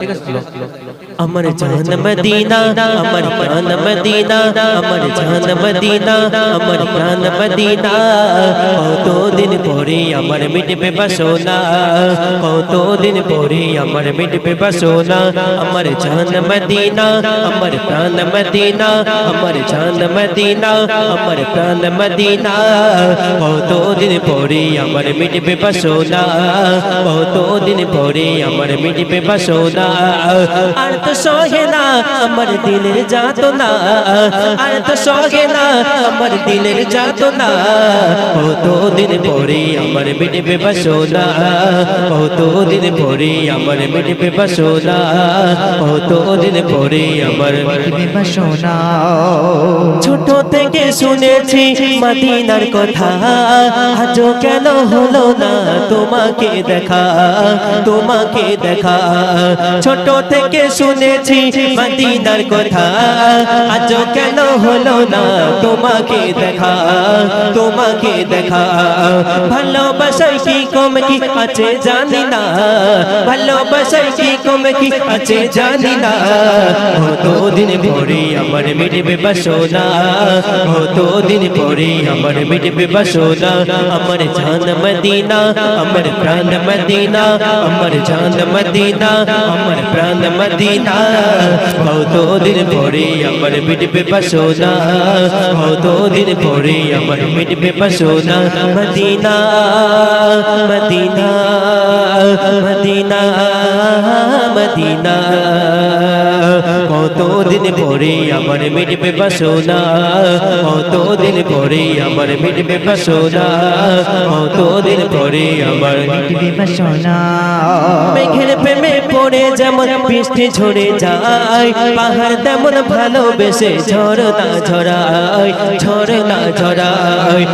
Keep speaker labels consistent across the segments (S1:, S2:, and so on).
S1: আমার জান মদিনা আমার প্রাণ মদিনা আমার জান মদিনা আমার প্রাণ মদিনা কতদিন পরে আমার মিটবে বাসনা কতদিন পরে আমার মিটবে বাসনা আমার জান মদিনা আমার প্রাণ মদিনা আমার জান মদিনা আমার প্রাণ মদিনা কতদিন পরে আমার মিটবে বাসনা কতদিন পরে আমার মিটবে বাসনা আর তো সহে না, আমার দিলের যাত না আর তো সহে না, আমার দিলের যাত না কতদিন পরে আমার মিটবে বাসনা। কতদিন পরে আমার মিটবে বাসনা। কতদিন পরে আমার
S2: মিটবে বাসনা।
S1: ছোট থেকে শুনেছি মদিনার কথা। আজও কেন হলো না তোমাকে দেখা? তোমাকে দেখা। ছোট থেকে শুনেছি, মদিনার কথা। আজও কেন হলো না? তোমাকে দেখা তোমাকে দেখা। ভালোবাসাই কি কম কি আছে জানি না। ভালোবাসাই কি কম কি আছে জানি না। কতদিন পরে আমার মিটবে বাসনা? কতদিন পরে আমার মিটবে বাসনা? আমার জান মদিনা, আমার প্রাণ মদিনা, আমার জান মদিনা, আমার প্রাণ মদিনা। কতদিন পরে আমার মিটবে বাসনা কতদিন পরে আমার মিটবে বাসনা মদিনা মদিনা মদিনা মদিনা। কতদিন পরে আমার মিটবে বাসনা কতদিন পরে আমার মিটবে বাসনা কতদিন পরে আমার
S2: মিটবে বাসনা।
S1: মেঘের প্রেমে পড়ে যেমন বৃষ্টি ঝরে যায়, পাহাড় তেমন ভালোবেসে ঝরনা ঝরায় ঝরনা ঝরায়।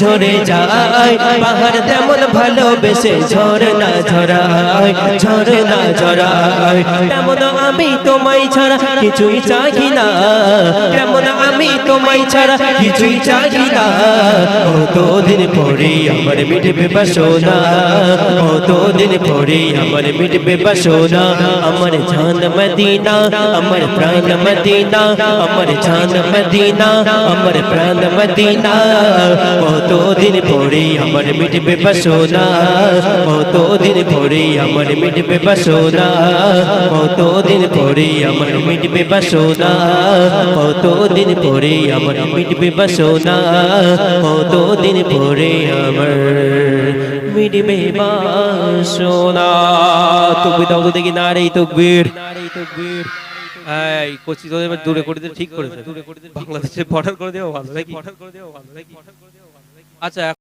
S1: ঝরে যায়। পাহাড় তেমন ভালোবেসে ঝরনা ঝরায় ঝরনা ঝরায়। তেমন আমি তোমায় ছাড়া কিছুই চাই না। তেমন আমি তোমায় ছাড়া কিছুই চাই না। কতদিন পরে আমার মিটবে বাসনা। কতদিন পরে আমার মিটবে বাসনা। আমার জান মদিনা, আমার প্রাণ মদিনা, আমার জান মদিনা, আমার প্রাণ মদিনা। কতদিন পরে আমার মিটবে বাসনা কতদিন পরে আমার মিটবে বাসনা কতদিন পরে আমার মিটবে বাসনা কতদিন পরে আমার মিটবে বাসনা কতদিন পরে আমার মিটবে বাসনা তুকবির দাও তো দেখি, না রে তকবীর
S3: এই, কোচি তোদের দূরে করে দিলে ঠিক করেছে। বাংলাদেশে বর্ডার করে দেওয়া ভালো নাকি? আচ্ছা